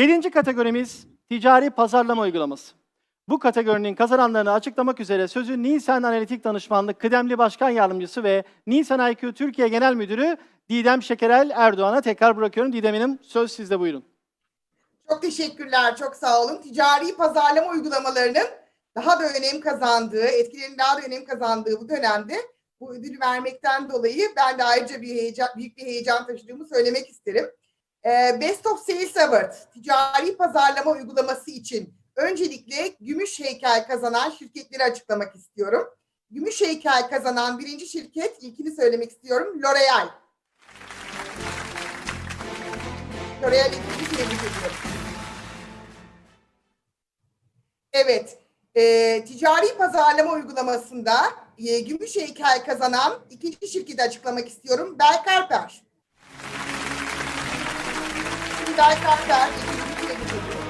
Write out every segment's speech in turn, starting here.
Yedinci kategorimiz ticari pazarlama uygulaması. Bu kategorinin kazananlarını açıklamak üzere sözü Nisan Analitik Danışmanlık Kıdemli Başkan Yardımcısı ve Nisan IQ Türkiye Genel Müdürü Didem Şekerel Erdoğan'a tekrar bırakıyorum. Didem Hanım söz sizde buyurun. Çok teşekkürler, çok sağ olun. Ticari pazarlama uygulamalarının daha da önem kazandığı, etkilerinin daha da önem kazandığı bu dönemde bu ödülü vermekten dolayı ben de ayrıca bir heyecan, büyük bir heyecan taşıdığımı söylemek isterim. Ee, Best of Sales Award, ticari pazarlama uygulaması için öncelikle gümüş heykel kazanan şirketleri açıklamak istiyorum. Gümüş heykel kazanan birinci şirket, ilkini söylemek istiyorum, L'Oreal. L'Oreal ekibi tebrik ediyorum. Evet, e, ticari pazarlama uygulamasında e, gümüş heykel kazanan ikinci şirketi açıklamak istiyorum. Belkarper. Ediyorum.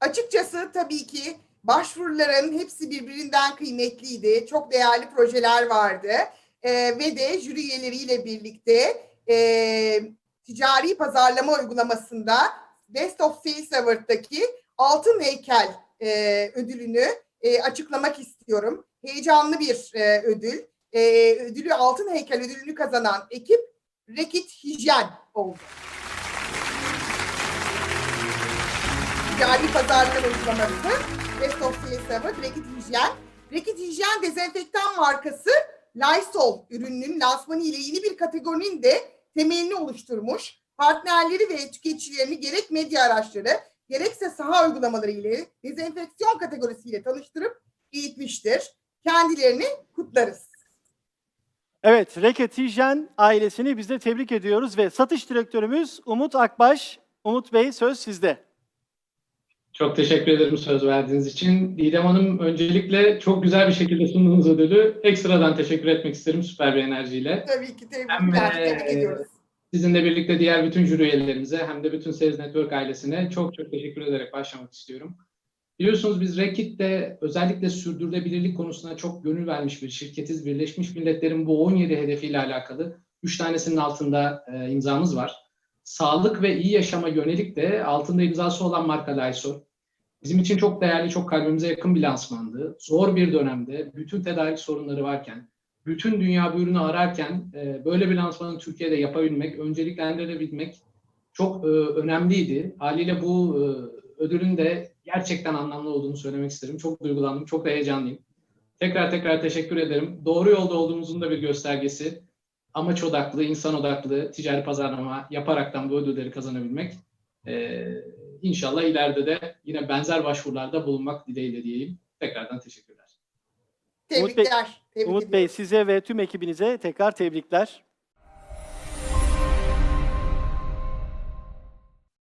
Açıkçası tabii ki başvuruların hepsi birbirinden kıymetliydi. Çok değerli projeler vardı. E, ve de jüri üyeleriyle birlikte e, ticari pazarlama uygulamasında Best of Sales Award'daki Altın Heykel e, ödülünü e, açıklamak istiyorum. Heyecanlı bir e, ödül. E, ödülü Altın Heykel ödülünü kazanan ekip Rekit Hijyen oldu. Ticari pazarlama uygulaması Best of Award Rekit Hijyen. Rekit Hijyen dezenfektan markası Lysol ürününün lansmanı ile yeni bir kategorinin de temelini oluşturmuş. Partnerleri ve tüketicilerini gerek medya araçları gerekse saha uygulamaları ile dezenfeksiyon kategorisiyle tanıştırıp eğitmiştir. Kendilerini kutlarız. Evet, Reket Hijyen ailesini biz de tebrik ediyoruz ve satış direktörümüz Umut Akbaş. Umut Bey söz sizde. Çok teşekkür ederim söz verdiğiniz için. Didem Hanım öncelikle çok güzel bir şekilde sunduğunuz ödülü ekstradan teşekkür etmek isterim süper bir enerjiyle. Tabii ki tebrikler, e, tebrik ediyoruz. Sizinle birlikte diğer bütün jüri üyelerimize hem de bütün Sales Network ailesine çok çok teşekkür ederek başlamak istiyorum. Biliyorsunuz biz Rekit'te özellikle sürdürülebilirlik konusuna çok gönül vermiş bir şirketiz. Birleşmiş Milletler'in bu 17 hedefiyle alakalı 3 tanesinin altında e, imzamız var. Sağlık ve iyi yaşama yönelik de altında imzası olan marka Lysol. Bizim için çok değerli, çok kalbimize yakın bir lansmandı. Zor bir dönemde bütün tedarik sorunları varken, bütün dünya bu ürünü ararken e, böyle bir lansmanı Türkiye'de yapabilmek, önceliklendirebilmek çok e, önemliydi. Haliyle bu e, ödülün de gerçekten anlamlı olduğunu söylemek isterim. Çok duygulandım, çok da heyecanlıyım. Tekrar tekrar teşekkür ederim. Doğru yolda olduğumuzun da bir göstergesi. Amaç odaklı, insan odaklı ticari pazarlama yaparaktan bu ödülleri kazanabilmek. E, inşallah ileride de yine benzer başvurularda bulunmak dileğiyle diyeyim. Tekrardan teşekkürler. Umut Bey- Tebrikler. Tebrik Umut. Bey size ve tüm ekibinize tekrar tebrikler.